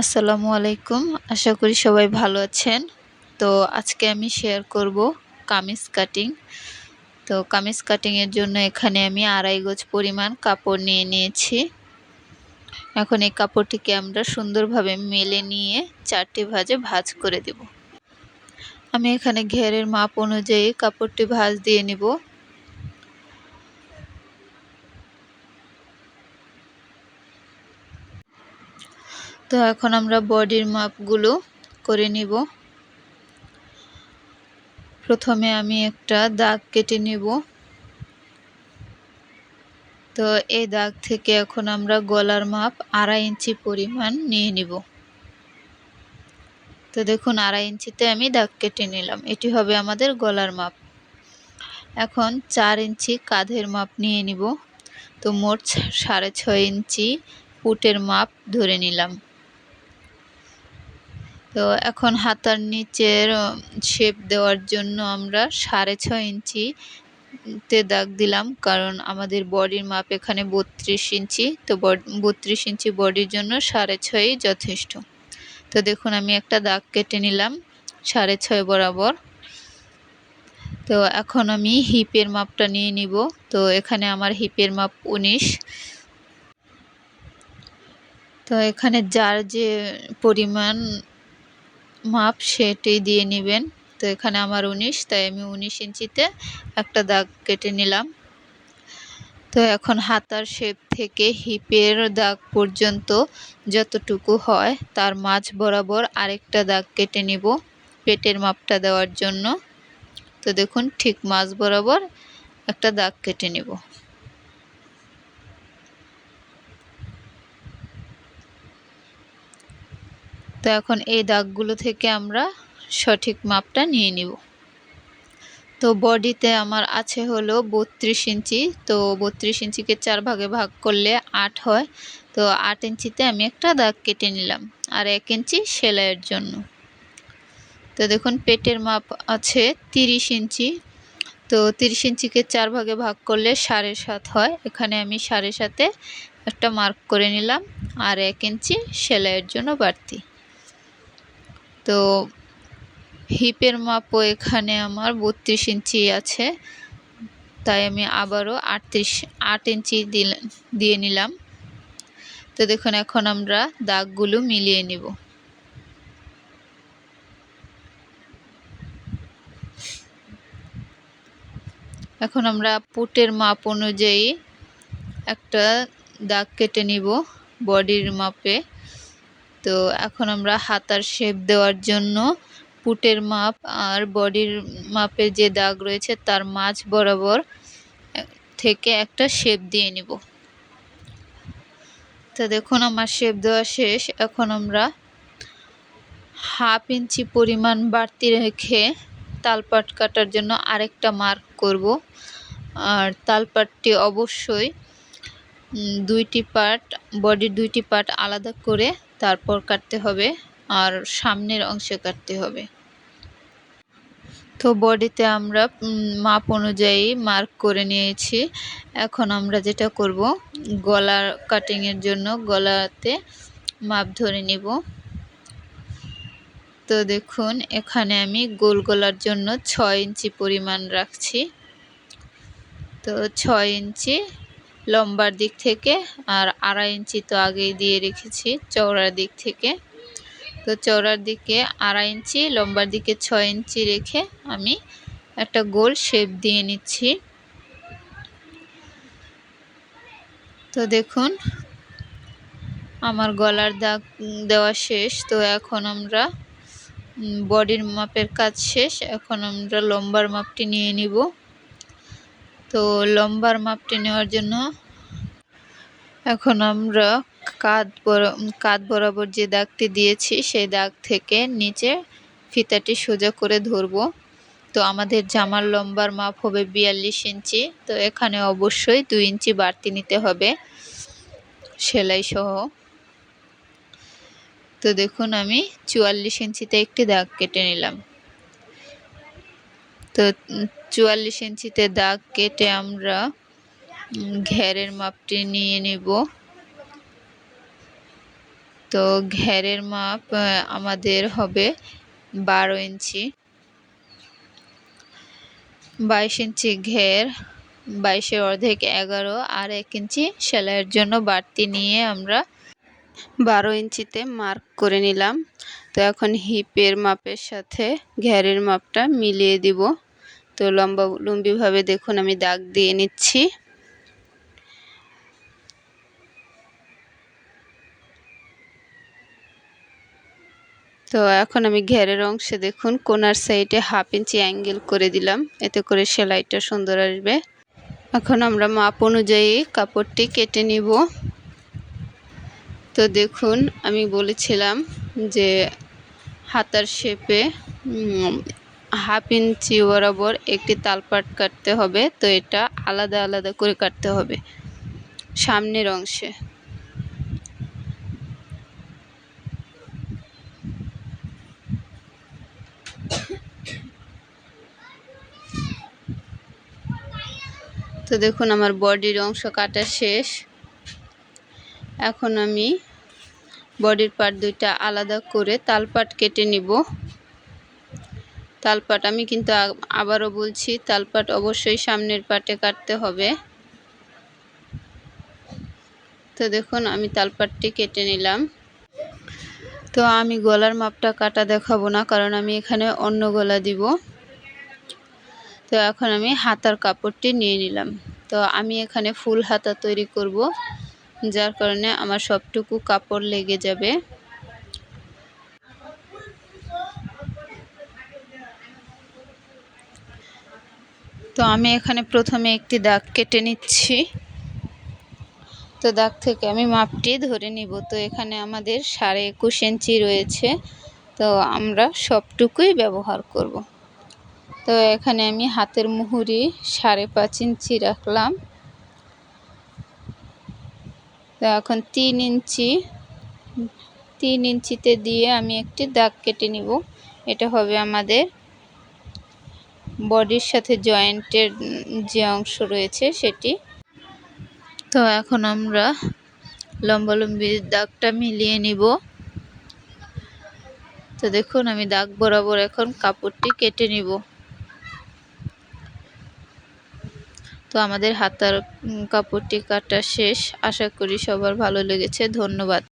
আসসালামু আলাইকুম। আশা করি সবাই ভালো আছেন। তো আজকে আমি শেয়ার করব কামিজ কাটিং তো কামিজ কাটিংয়ের জন্য এখানে আমি আড়াই গজ পরিমাণ কাপড় নিয়ে নিয়েছি। এখন এই কাপড়টিকে আমরা সুন্দরভাবে মেলে নিয়ে চারটি ভাজে ভাজ করে দেব। আমি এখানে ঘেরের মাপ অনুযায়ী কাপড়টি ভাজ দিয়ে নিব। তো এখন আমরা বডির মাপগুলো করে নিব। প্রথমে আমি একটা দাগ কেটে নিব। তো এই দাগ থেকে এখন আমরা গলার মাপ আড়াই ইঞ্চি পরিমাণ নিয়ে নিব। তো দেখুন, আড়াই ইঞ্চিতে আমি দাগ কেটে নিলাম। এটি হবে আমাদের গলার মাপ। এখন চার ইঞ্চি কাঁধের মাপ নিয়ে নিব। তো মোট সাড়ে ছয় ইঞ্চি পুটের মাপ ধরে নিলাম। তো এখন হাতার নিচের শেপ দেওয়ার জন্য আমরা সাড়ে ছয় ইঞ্চি তে দাগ দিলাম, কারণ আমাদের বডির মাপ এখানে বত্রিশ ইঞ্চি, তো বত্রিশ ইঞ্চি বডির জন্য সাড়ে ছয়ই যথেষ্ট। তো দেখুন, আমি একটা দাগ কেটে নিলাম, সাড়ে ছয় বরাবর। তো এখন আমি হিপের মাপটা নিয়ে নিব, তো এখানে আমার হিপের মাপ উনিশ। তো এখানে যার যে পরিমাণ মাপ সেটি দিয়ে নেবেন। তো এখানে আমার উনিশ, তাই আমি উনিশ ইঞ্চিতে একটা দাগ কেটে নিলাম। তো এখন হাতার শেপ থেকে হিপের দাগ পর্যন্ত যতটুকু হয়, তার মাঝ বরাবর আরেকটা দাগ কেটে নিব পেটের মাপটা দেওয়ার জন্য। তো দেখুন, ঠিক মাঝ বরাবর একটা দাগ কেটে নিব। তো এখন এই দাগগুলো থেকে আমরা সঠিক মাপটা নিয়ে নিব। তো বডিতে আমার আছে হলো বত্রিশ ইঞ্চি, তো বত্রিশ ইঞ্চিকে চার ভাগে ভাগ করলে আট হয়। তো আট ইঞ্চিতে আমি একটা দাগ কেটে নিলাম, আর এক ইঞ্চি সেলাইয়ের জন্য। তো দেখুন, পেটের মাপ আছে তিরিশ ইঞ্চি, তো তিরিশ ইঞ্চিকে চার ভাগে ভাগ করলে সাড়ে সাত হয়। এখানে আমি সাড়ে সাতে একটা মার্ক করে নিলাম, আর এক ইঞ্চি সেলাইয়ের জন্য বাড়তি। তো হিপের মাপও এখানে আমার বত্রিশ ইঞ্চি আছে। তাই আমি আবারও আটত্রিশ, আট ইঞ্চি দিয়ে নিলাম। তো দেখুন, এখন আমরা দাগগুলো মিলিয়ে নিব। এখন আমরা পুটের মাপ অনুযায়ী একটা দাগ কেটে নিব বডির মাপে। তো এখন আমরা হাতার শেপ দেওয়ার জন্য পুটের মাপ আর বডির মাপে যে দাগ রয়েছে তার মাঝ বরাবর থেকে একটা শেপ দিয়ে নিব। তো দেখুন আমার শেপ দেওয়া শেষ। এখন আমরা হাফ ইঞ্চি পরিমাণ বাড়তি রেখে তালপাট কাটার জন্য আরেকটা মার্ক করব। আর তালপাটটি অবশ্যই দুইটি পার্ট বডির দুইটি পার্ট আলাদা করে তারপর কাটতে হবে আর সামনের অংশে কাটতে হবে। তো বডিতে আমরা মাপ অনুযায়ী মার্ক করে নিয়েছি। এখন আমরা যেটা করব গলার কাটিংয়ের জন্য গলাতে মাপ ধরে নিব। তো দেখুন, এখানে আমি গোল গলার জন্য ছয় ইঞ্চি পরিমাণ রাখছি। তো ছয় ইঞ্চি লম্বার দিক থেকে আর আড়াই ইঞ্চি তো আগেই দিয়ে রেখেছি চওড়ার দিক থেকে। তো চওড়ার দিকে আড়াই ইঞ্চি, লম্বার দিকে ছয় ইঞ্চি রেখে আমি একটা গোল শেপ দিয়ে নিচ্ছি। তো দেখুন, আমার গলার দাগ দেওয়া শেষ। তো এখন আমরা বডির মাপের কাজ শেষ। এখন আমরা লম্বার মাপটি নিয়ে নিব। তো লম্বার মাপটি নেওয়ার জন্য এখন আমরা কাঁধ কাঁধ বরাবর যে দাগটি দিয়েছি, সেই দাগ থেকে নিচে ফিতাটি সোজা করে ধরব। তো আমাদের জামার লম্বার মাপ হবে বিয়াল্লিশ ইঞ্চি, তো এখানে অবশ্যই দুই ইঞ্চি বাড়তি নিতে হবে সেলাই সহ। তো দেখুন, আমি চুয়াল্লিশ ইঞ্চিতে একটি দাগ কেটে নিলাম। তো চুয়াল্লিশ ইঞ্চিতে দাগ কেটে আমরা ঘেরের মাপটি নিয়ে নেব। তো ঘেরের মাপ আমাদের হবে বারো ইঞ্চি। বাইশ ইঞ্চি ঘের বাইশের অর্ধেক এগারো, আর এক ইঞ্চি সেলাইয়ের জন্য বাড়তি নিয়ে আমরা বারো ইঞ্চিতে মার্ক করে নিলাম। তো এখন হিপের মাপের সাথে ঘেরের মাপটা মিলিয়ে দিব। তো লম্বা লম্বিভাবে দেখুন, আমি দাগ দিয়ে নিচ্ছি। তো এখন আমি ঘেরের অংশে দেখুন, কোনার সাইডে হাফ ইঞ্চি অ্যাঙ্গেল করে দিলাম। এতে করে সেলাইটা সুন্দর আসবে। এখন আমরা মাপ অনুযায়ী কাপড়টি কেটে নিব। তো দেখুন, আমি বলেছিলাম যে হাতার শেপে হাফ ইঞ্চি বরাবর একটি তালপাট কাটতে হবে, তো এটা আলাদা আলাদা করে কাটতে হবে সামনের অংশে। তো দেখুন আমার বডির অংশ কাটা শেষ। এখন আমি বডির পার্ট দুইটা আলাদা করে তালপাট কেটে নিব। তালপাট। আমি কিন্তু আবারও বলছি, তালপাট অবশ্যই সামনের পাটে কাটতে হবে। তো দেখুন, আমি তালপাটটি কেটে নিলাম। তো আমি গলার মাপটা কাটা দেখাবো না, কারণ আমি এখানে অন্য গলা দিব। তো এখন আমি হাতার কাপড়টি নিয়ে নিলাম। তো আমি এখানে ফুল হাতা তৈরি করব, যার কারণে আমার সবটুকু কাপড় লেগে যাবে। তো আমি এখানে প্রথমে একটি দাগ কেটে নিচ্ছি। তো দাগ থেকে আমি মাপটি ধরে নিব। তো এখানে আমাদের সাড়ে একুশ ইঞ্চি রয়েছে। তো আমরা সবটুকুই ব্যবহার করব। তো এখানে আমি হাতের মুহুরি সাড়ে পাঁচ ইঞ্চি রাখলাম। তো এখন তিন ইঞ্চি, তিন ইঞ্চিতে দিয়ে আমি একটি দাগ কেটে নিব। এটা হবে আমাদের বডির সাথে জয়েন্টের যে অংশ রয়েছে সেটি। তো এখন আমরা লম্বালম্বি দাগটা মিলিয়ে নিব। তো দেখুন, আমি দাগ বরাবর এখন কাপড়টি কেটে নিব। তো আমাদের হাতার কাপড়টি কাটা শেষ। আশা করি সবার ভালো লেগেছে। ধন্যবাদ।